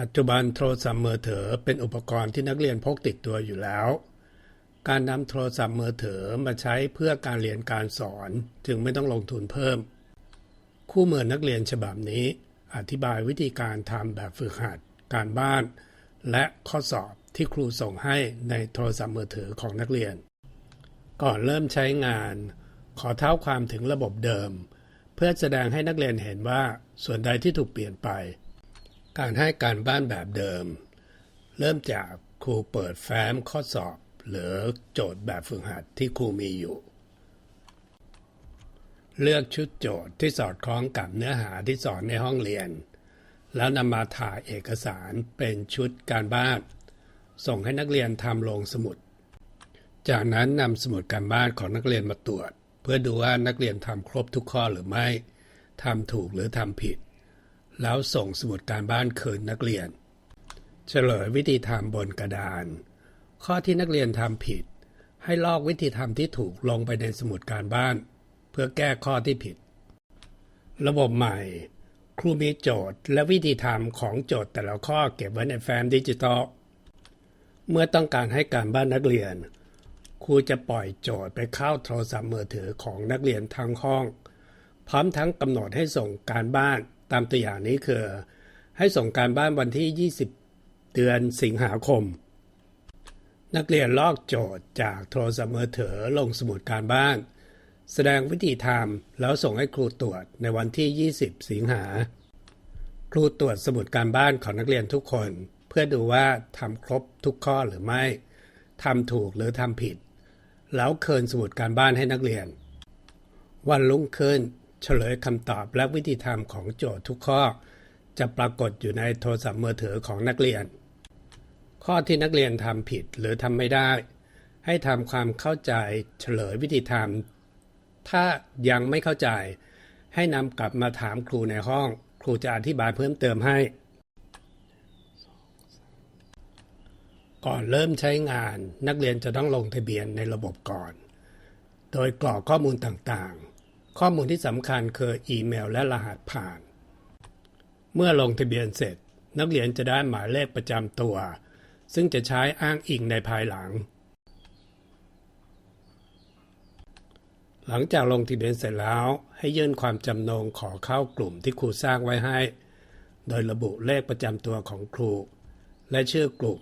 ปัจจุบันโทรศัพท์มือถือเป็นอุปกรณ์ที่นักเรียนพกติดตัวอยู่แล้ว การนำโทรศัพท์มือถือมาใช้เพื่อการเรียนการสอนจึงไม่ต้องลงทุนเพิ่ม คู่มือนักเรียนฉบับนี้ อธิบายวิธีการทำแบบฝึกหัด การบ้าน และข้อสอบที่ครูส่งให้ในโทรศัพท์มือถือของนักเรียน ก่อนเริ่มใช้งาน ขอเท้าความถึงระบบเดิม เพื่อแสดงให้นักเรียนเห็นว่าส่วนใดที่ถูกเปลี่ยนไป การให้การบ้านแบบเดิม เริ่มจากครูเปิดแฟ้มข้อสอบ หรือโจทย์แบบฝึกหัดที่ครูมีอยู่ เลือกชุดโจทย์ที่สอดคล้องกับเนื้อหาที่สอนในห้องเรียน แล้วนำมาถ่ายเอกสารเป็นชุดการบ้าน ส่งให้นักเรียนทำลงสมุด จากนั้นนำสมุดการบ้านของนักเรียนมาตรวจ เพื่อดูว่านักเรียนทำครบทุกข้อหรือไม่ทำถูกหรือทำผิด แล้วส่งสมุดการบ้านคืนนักเรียน เฉลยวิธีทำบนกระดาน ข้อที่นักเรียนทำผิด ให้ลอกวิธีทำที่ถูกลงไปในสมุดการบ้าน เพื่อแก้ข้อที่ผิด ระบบใหม่ ครูมีโจทย์และวิธีทำของโจทย์แต่ละข้อเก็บไว้ในแฟ้มดิจิตอลเมื่อต้องการให้การบ้านนักเรียน ครูจะปล่อยโจทย์ไปเข้าโทรศัพท์มือถือของนักเรียนทั้งห้อง พร้อมทั้งกำหนดให้ส่งการบ้าน ตามตัวอย่างนี้คือ ให้ส่งการบ้านวันที่ 20 เดือนสิงหาคม นักเรียนลอกโจทย์จากโทรศัพท์มือถือลงสมุดการบ้าน แสดงวิธีทำแล้วส่งให้ครูตรวจในวันที่ 20 สิงหา ครูตรวจสมุดการบ้านของนักเรียนทุกคน เพื่อดูว่าทำครบทุกข้อหรือไม่ทำถูกหรือทำผิด แล้วเคินสมุดการบ้านให้นักเรียน วันรุ่งขึ้น เฉลยคำตอบและวิธีทำของโจทย์ทุกข้อ จะปรากฏอยู่ในโทรศัพท์มือถือของนักเรียน ข้อที่นักเรียนทำผิดหรือทำไม่ได้ ให้ทำความเข้าใจเฉลยวิธีทำถ้ายังไม่เข้าใจ ให้นำกลับมาถามครูในห้อง ครูจะอธิบายเพิ่มเติมให้ ก่อนเริ่มใช้งานนักเรียนจะต้องลงทะเบียนในระบบก่อน โดยกรอกข้อมูลต่างๆ ข้อมูลที่สำคัญคืออีเมลและรหัสผ่าน เมื่อลงทะเบียนเสร็จ นักเรียนจะได้หมายเลขประจำตัว ซึ่งจะใช้อ้างอิงในภายหลัง หลังจากลงทะเบียนเสร็จแล้วให้ยื่นความจำนงขอเข้ากลุ่มที่ครูสร้างไว้ให้ โดยระบุเลขประจำตัวของครู และชื่อกลุ่ม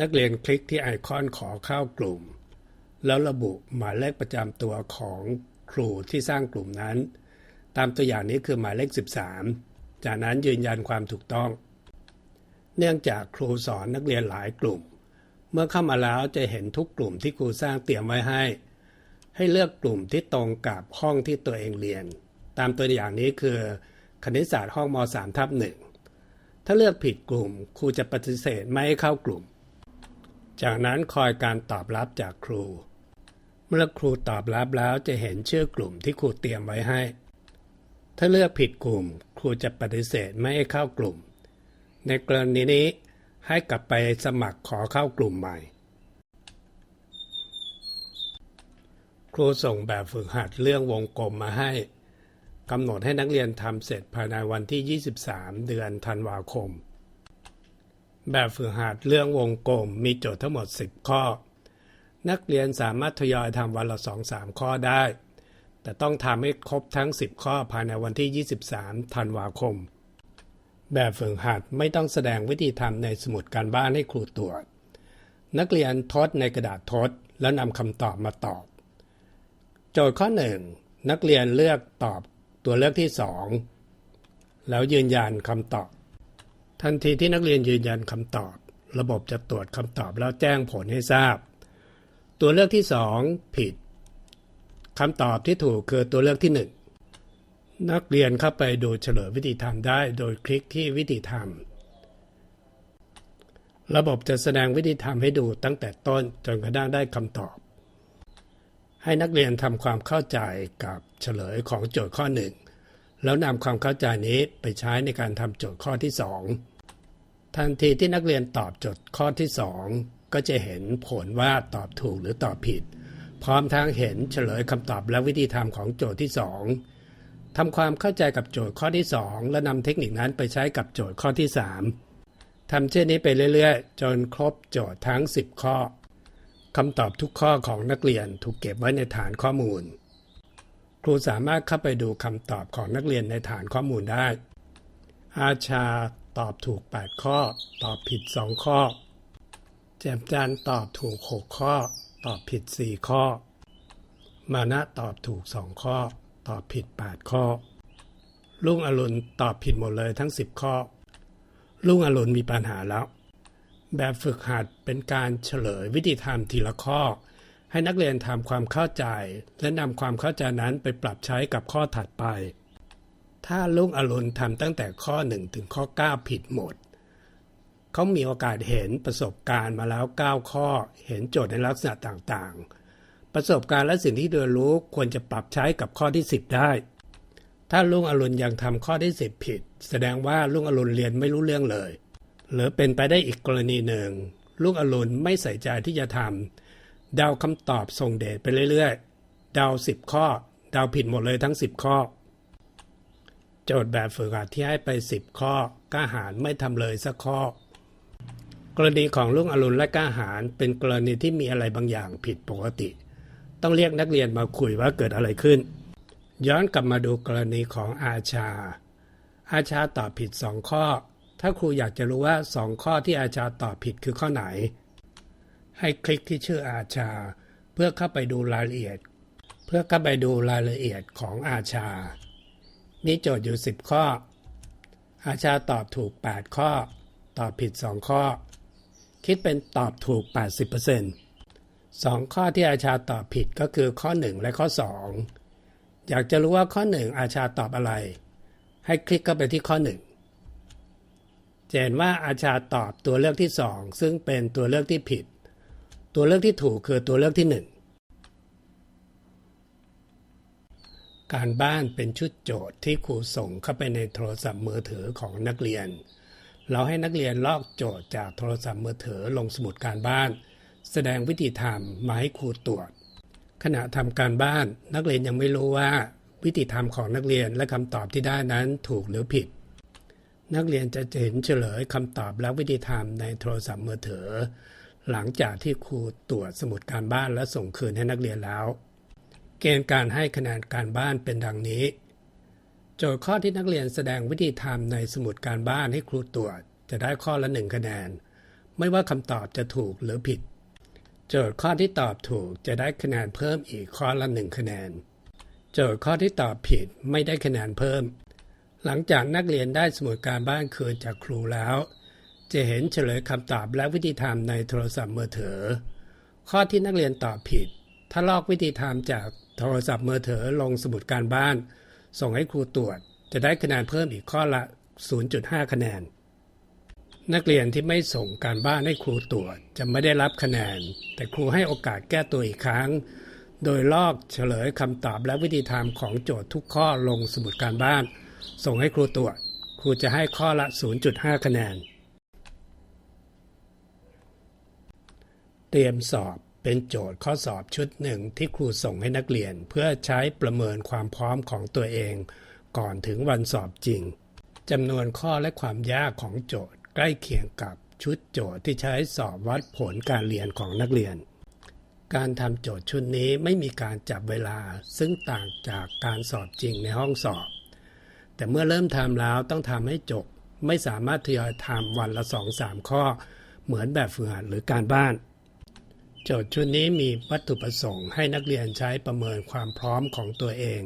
นักเรียนคลิกที่ไอคอนขอเข้ากลุ่ม แล้วระบุหมายเลขประจำตัวของครูที่สร้างกลุ่มนั้น ตามตัวอย่างนี้คือหมายเลข 13 จากนั้นยืนยันความถูกต้อง เนื่องจากครูสอนนักเรียนหลายกลุ่ม เมื่อเข้ามาแล้วจะเห็นทุกกลุ่มที่ครูสร้างเตรียมไว้ให้ ให้เลือกกลุ่มที่ตรงกับห้องที่ตัวเองเรียน ตามตัวอย่างนี้คือ คณิตศาสตร์ห้องม .3 ทับหนึ่งถ้าเลือกผิดกลุ่มครูจะปฏิเสธไม่ให้เข้ากลุ่ม จากนั้นคอยการตอบรับจากครู เมื่อครูตอบรับแล้วจะเห็นชื่อกลุ่มที่ครูเตรียมไว้ให้ ถ้าเลือกผิดกลุ่ม ครูจะปฏิเสธไม่ให้เข้ากลุ่ม ในกรณีนี้ให้กลับไปสมัครขอเข้ากลุ่มใหม่ ครูส่งแบบฝึกหัดเรื่องวงกลมมาให้กำหนดให้นักเรียนทำเสร็จภายในวันที่ 23 เดือนธันวาคม แบบฝึกหัดเรื่องวงกลมมีโจทย์ทั้งหมด 10 ข้อ นักเรียนสามารถทยอยทำวันละ 2-3 ข้อได้ แต่ต้องทำให้ครบทั้ง 10 ข้อภายในวันที่ 23 ธันวาคม แบบฝึกหัดไม่ต้องแสดงวิธีทำในสมุดการบ้านให้ครูตรวจ นักเรียนทดในกระดาษทดแล้วนำคำตอบมาตอบ โจทย์ข้อ 1 นักเรียนเลือกตอบตัวเลือกที่ 2 แล้วยืนยันคำตอบ ทันทีที่นักเรียนยืนยันคำตอบ ระบบจะตรวจคำตอบแล้วแจ้งผลให้ทราบ ตัวเลือกที่ 2 ผิดคำตอบที่ถูกคือตัวเลือกที่ 1 นักเรียนเข้าไปดูเฉลยวิธีทำได้โดยคลิกที่วิธีทำระบบจะแสดงวิธีทำให้ดูตั้งแต่ต้นจนกระทั่งได้คำตอบ ให้นักเรียนทำความเข้าใจกับเฉลยของโจทย์ข้อหนึ่งแล้วนำความเข้าใจนี้ไปใช้ในการทำโจทย์ข้อที่สองทันทีที่นักเรียนตอบโจทย์ข้อที่สอง ก็จะเห็นผลว่าตอบถูกหรือตอบผิด พร้อมทั้งเห็นเฉลยคำตอบและวิธีทำของโจทย์ที่สองทำความเข้าใจกับโจทย์ข้อที่ 2 และนำเทคนิคนั้นไปใช้กับโจทย์ข้อที่ 3ทำเช่นนี้ไปเรื่อยๆ จนครบโจทย์ทั้ง 10 ข้อคำตอบทุกข้อของนักเรียนถูกเก็บไว้ในฐานข้อมูล ครูสามารถเข้าไปดูคำตอบของนักเรียนในฐานข้อมูลได้ อาชาตอบถูก 8 ข้อ ตอบผิด 2 ข้อ แจมจันตอบถูก 6 ข้อ ตอบผิด 4 ข้อ มานะตอบถูก 2 ข้อ ตอบผิด 8 ข้อ ลุงอรุณตอบผิดหมดเลยทั้ง 10 ข้อ ลุงอรุณมีปัญหาแล้ว แบบฝึกหัดเป็นการเฉลยวิธีทำทีละข้อ ให้นักเรียนทำความเข้าใจ และนำความเข้าใจนั้นไปปรับใช้กับข้อถัดไป ถ้าลุงอรุณทำตั้งแต่ข้อ 1 ถึงข้อ 9 ผิดหมด เขามีโอกาสเห็นประสบการณ์มาแล้ว 9 ข้อ เห็นโจทย์ในลักษณะต่างๆ ประสบการณ์และสิ่งที่เรียนรู้ควรจะปรับใช้กับข้อที่ 10 ได้ ถ้าลุงอรุณยังทำข้อที่ 10 ผิด แสดงว่าลุงอรุณเรียนไม่รู้เรื่องเลย หรือเป็นไปได้อีกกรณีหนึ่งลุงอรุณไม่ใส่ใจที่จะทำเดาคำตอบส่งเดชไปเรื่อยๆ เดา 10 ข้อ เดาผิดหมดเลยทั้ง 10 ข้อโจทย์แบบฝึกหัดที่ให้ไป 10 ข้อกล้าหารไม่ทำเลยสักข้อ รณีของลุงอรุณและกล้าหารเป็นกรณีที่มีอะไรบางอย่างผิดปกติ ต้องเรียกนักเรียนมาคุยว่าเกิดอะไรขึ้น ย้อนกลับมาดูกรณีของอาชา อาชาตอบผิด2ข้อ ถ้าครูอยากจะรู้ว่า2ข้อที่อาชาตอบผิดคือข้อไหน ให้คลิกที่ชื่ออาชา เพื่อเข้าไปดูรายละเอียด เพื่อเข้าไปดูรายละเอียดของอาชา มีโจทย์อยู่ 10 ข้อ อาชาตอบถูก 8 ข้อ ตอบผิด 2 ข้อ คิดเป็นตอบถูก 80%สองข้อที่อาชาตอบผิดก็คือข้อ 1 และข้อ 2 อยากจะรู้ว่าข้อ 1 อาชาตอบอะไร ให้คลิกเข้าไปที่ข้อ 1 จะเห็นว่าอาชาตอบตัวเลือกที่ 2 ซึ่งเป็นตัวเลือกที่ผิด ตัวเลือกที่ถูกคือตัวเลือกที่ 1 การบ้านเป็นชุดโจทย์ที่ครูส่งเข้าไปในโทรศัพท์มือถือของนักเรียน เราให้นักเรียนลอกโจทย์จากโทรศัพท์มือถือลงสมุดการบ้าน แสดงวิธีทำมาให้ครูตรวจ ขณะทำการบ้าน นักเรียนยังไม่รู้ว่าวิธีทำของนักเรียนและคำตอบที่ได้นั้นถูกหรือผิด นักเรียนจะเห็นเฉลยคำตอบและวิธีทำในโทรศัพท์มือถือ หลังจากที่ครูตรวจสมุดการบ้านและส่งคืนให้นักเรียนแล้ว เกณฑ์การให้คะแนนการบ้านเป็นดังนี้ จทย์ข้อที่นักเรียนแสดงวิธีทำในสมุดการบ้านให้ครูตรวจ จะได้ข้อละหนึ่งคะแนน ไม่ว่าคำตอบจะถูกหรือผิด โจทย์ข้อที่ตอบถูกจะได้คะแนนเพิ่มอีกข้อละหนึ่งคะแนน โจทย์ข้อที่ตอบผิดไม่ได้คะแนนเพิ่ม หลังจากนักเรียนได้สมุดการบ้านคืนจากครูแล้ว จะเห็นเฉลยคำตอบและวิธีทำในโทรศัพท์มือถือ ข้อที่นักเรียนตอบผิด ถ้าลอกวิธีทำจากโทรศัพท์มือถือลงสมุดการบ้าน ส่งให้ครูตรวจ จะได้คะแนนเพิ่มอีกข้อละ 0.5 คะแนน นักเรียนที่ไม่ส่งการบ้านให้ครูตรวจจะไม่ได้รับคะแนน แต่ครูให้โอกาสแก้ตัวอีกครั้ง โดยลอกเฉลยคำตอบและวิธีทำของโจทย์ทุกข้อลงสมุดการบ้าน ส่งให้ครูตรวจ ครูจะให้ข้อละ 0.5 คะแนน เตรียมสอบ เป็นโจทย์ข้อสอบชุดหนึ่งที่ครูส่งให้นักเรียน เพื่อใช้ประเมินความพร้อมของตัวเอง ก่อนถึงวันสอบจริงจำนวนข้อและความยากของโจทย์ ใกล้เคียงกับชุดโจทย์ที่ใช้สอบวัดผลการเรียนของนักเรียน การทำโจทย์ชุดนี้ไม่มีการจับเวลาซึ่งต่างจากการสอบจริงในห้องสอบ แต่เมื่อเริ่มทำแล้วต้องทำให้จบ ไม่สามารถทยอยทำวันละสองสามข้อ เหมือนแบบฝึกหัดหรือการบ้าน โจทย์ชุดนี้มีวัตถุประสงค์ให้นักเรียนใช้ประเมินความพร้อมของตัวเอง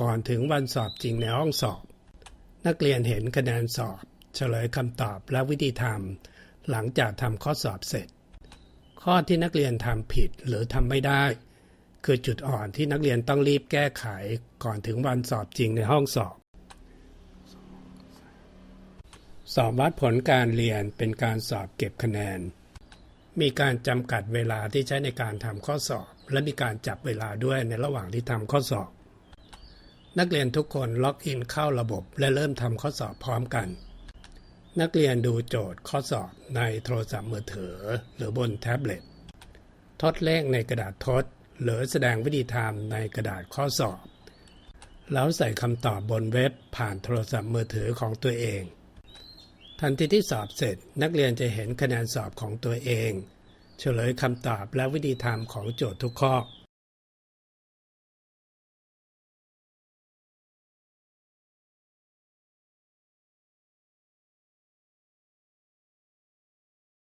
ก่อนถึงวันสอบจริงในห้องสอบ นักเรียนเห็นคะแนนสอบ เฉลยคำตอบและวิธีทำหลังจากทำข้อสอบเสร็จ ข้อที่นักเรียนทำผิดหรือทำไม่ได้ คือจุดอ่อนที่นักเรียนต้องรีบแก้ไขก่อนถึงวันสอบจริงในห้องสอบสอบวัดผลการเรียนเป็นการสอบเก็บคะแนน มีการจำกัดเวลาที่ใช้ในการทำข้อสอบ และมีการจับเวลาด้วยในระหว่างที่ทำข้อสอบ นักเรียนทุกคนล็อกอินเข้าระบบ และเริ่มทำข้อสอบพร้อมกัน นักเรียนดูโจทย์ข้อสอบในโทรศัพท์มือถือ หรือบนแท็บเล็ตทดเลขในกระดาษทด หรือแสดงวิธีทำในกระดาษข้อสอบ แล้วใส่คำตอบบนเว็บผ่านโทรศัพท์มือถือของตัวเอง ทันทีที่สอบเสร็จนักเรียนจะเห็นคะแนนสอบของตัวเอง เฉลยคำตอบและวิธีทำของโจทย์ทุกข้อ